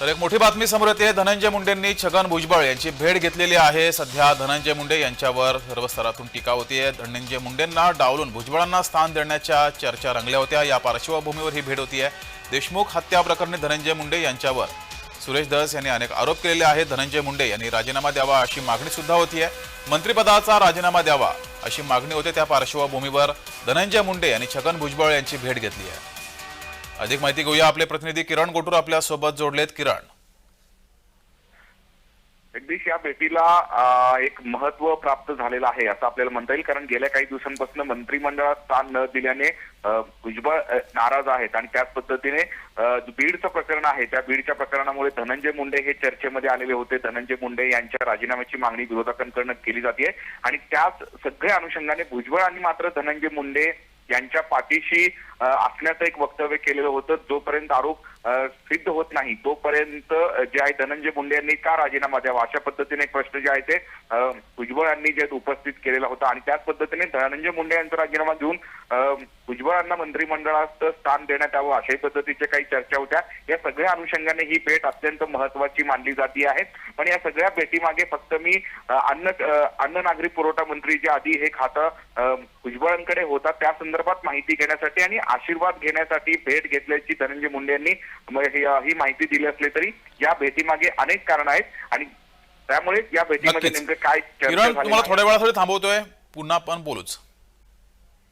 तर एक मोठी बातमी समोर येते. धनंजय मुंडेंनी छगन भुजबळ यांची भेट घेतलेली आहे. सध्या धनंजय मुंडे यांच्यावर सर्व स्तरातून टीका होतीये. धनंजय मुंडेंना डावलून भुजबळांना स्थान देण्याच्या चर्चा रंगल्या होत्या. या पार्श्वभूमीवर ही भेट होतीये. देशमुख हत्या प्रकरणी धनंजय मुंडे यांच्यावर सुरेश धस यांनी अनेक आरोप केलेले आहेत. धनंजय मुंडे यांनी राजीनामा द्यावा अशी मागणी सुद्धा होतीये. मंत्रिपदाचा राजीनामा द्यावा अशी मागणी होते त्या पार्श्वभूमीवर. धनंजय मुंडे यांनी छगन भुजबळ यांची भेट घेतली आहे अधिक माहिती घेऊया आपले प्रतिनिधी किरण गोटूर आपल्यासोबत जोडलेत. किरण. जगदीश या भेटीला एक महत्त्व प्राप्त झालेलं आहे असं आपल्याला म्हणता येईल. कारण गेल्या काही दिवसांपासून मंत्रिमंडळात स्थान न दिल्याने भुजबळ नाराज आहेत. आणि त्याच पद्धतीने बीडचं प्रकरण आहे. त्या बीडच्या प्रकरणामुळे धनंजय मुंडे हे चर्चेमध्ये आलेले होते. धनंजय मुंडे यांच्या राजीनाम्याची मागणी विरोधकांकडनं केली जाते. आणि त्याच सगळ्या अनुषंगाने भुजबळ आणि मात्र धनंजय मुंडे यांच्या पाठीशी अ, असण्याचं एक वक्तव्य केलेलं होतं जोपर्यंत आरोप सिद्ध होत नाही. तोपर्यंत जे आहे धनंजय मुंडे यांनी का राजीनामा द्यावा? अशा पद्धतीने एक प्रश्न जे आहे ते भुजबळ यांनी जे उपस्थित केलेला होता आणि त्याच पद्धतीने धनंजय मुंडे यांचा राजीनामा देऊन भुजबळांना मंत्रिमंडळात स्थान देण्यात यावं अशाही पद्धतीच्या काही चर्चा होत्या. या सगळ्या अनुषंगाने ही भेट अत्यंत महत्वाची मानली जाते आहे. पण या सगळ्या भेटीमागे फक्त मी अन्न अन्न नागरी पुरवठा मंत्री जे आधी हे खातं भुजबळांकडे होता त्या संदर्भात माहिती घेण्यासाठी आणि आशीर्वाद घेण्यासाठी भेट घेतल्याची धनंजय मुंडे यांनी म- ही माहिती दिली असली तरी या भेटीमागे अनेक कारण आहेत आणि त्यामुळे या भेटीमध्ये. नेमकं काय तुम्हाला. थोड्या वेळासाठी थांबवतोय पुन्हा पण बोलूच